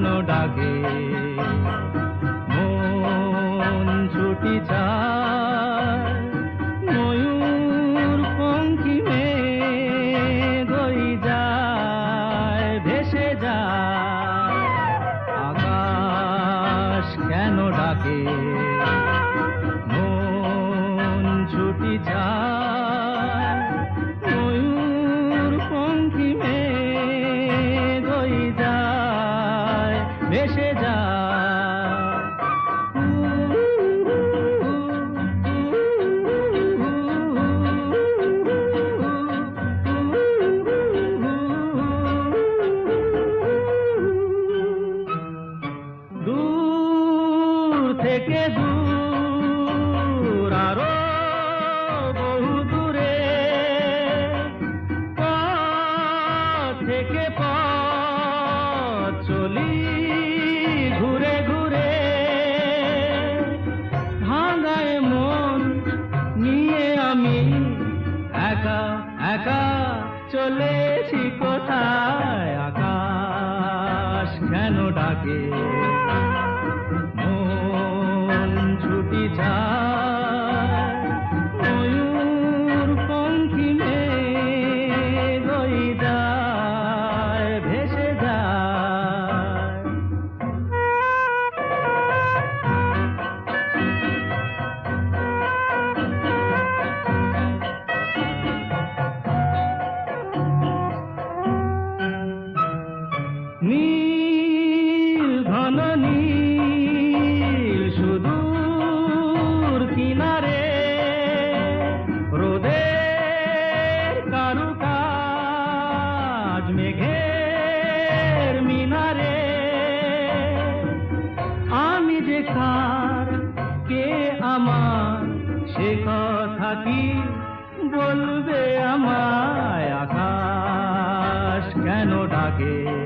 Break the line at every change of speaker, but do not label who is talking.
কেন ডাকে। মন ছুটি চায় ময়ূর পঙ্কিমে দই যায়, ভেসে যা আকাশ কেন ডাকে? মন ছুটি চায় ভেসে যায় দূর থেকে দূর আরও চলেছি কোথায়? আকাশ কেন ডাকে? কি বলবে আমায় আকাশ কেন ডাকে?